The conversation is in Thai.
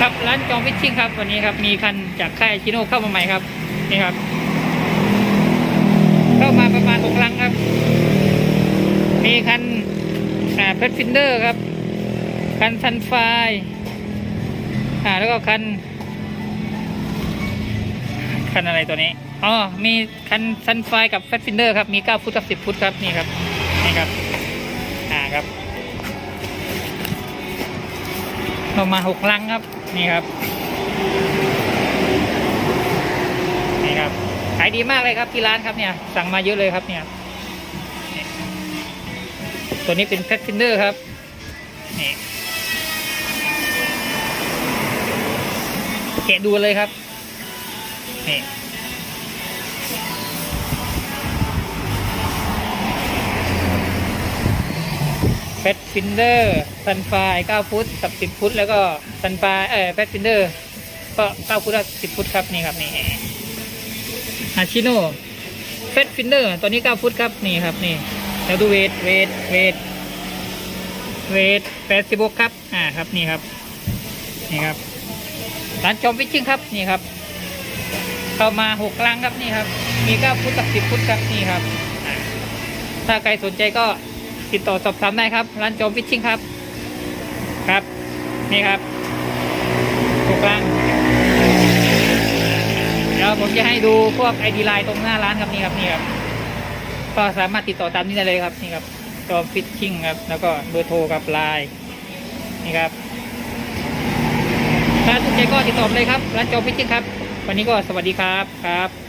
ครับร้านจอมฟิชชิ่งครับวันนี้ครับมีคันจากค่ายชิโน่เข้ามาใหม่ครับนี่ครับ เข้ามาประมาณหกลังครับ มีคันอ่าเพชรฟินเดอร์ครับ คันซันไฟอ่าแล้วก็คัน คันอะไรตัวนี้อ๋อมีคันซันไฟกับแฟตฟินเดอร์ครับมี9ฟุตกับ10ฟุตครับนี่ครับนี่ครับอ่าครับประมาณหกลังครับ นี่ครับ นี่ครับ ขายดีมากเลยครับที่ร้านครับเนี่ย สั่งมาเยอะเลยครับเนี่ย ตัวนี้เป็นแฟตฟินเดอร์ครับ นี่แกะดูเลยครับ นี่ แฟตฟินเดอร์ซันไฟ9ฟุตกับ10ฟุต แล้วก็ซันไฟเออแฟตฟินเดอร์ก็9ฟุตกับ10ฟุตครับนี่ครับนี่อาชิโน่แฟตฟินเดอร์ตัวนี้9ฟุตครับนี่ครับนี่แล้วดูเวทเวทเวทเวท86ครับอ่าครับนี่ครับนี่ครับร้านจอมฟิชชิ่งครับนี่ครับเข้ามาหกลังครับนี่ครับ มี9ฟุตกับ10ฟุตครับนี่ครับถ้าใครสนใจก็ ติดต่อสอบถามได้ครับร้านโจมฟิชชิ่งครับ ครับ นี่ครับหกลังเดี๋ยวผมจะให้ดูพวกไอดีไลน์ตรงหน้าร้านครับนี่ครับนี่ครับก็สามารถติดต่อตามนี้ได้เลยครับนี่ครับจอมฟิชชิ่งครับ แล้วก็เบอร์โทรกับไลน์นี่ครับถ้าสนใจก็ติดต่อเลยครับร้านจอมฟิชชิ่งครับ วันนี้ก็สวัสดีครับครับ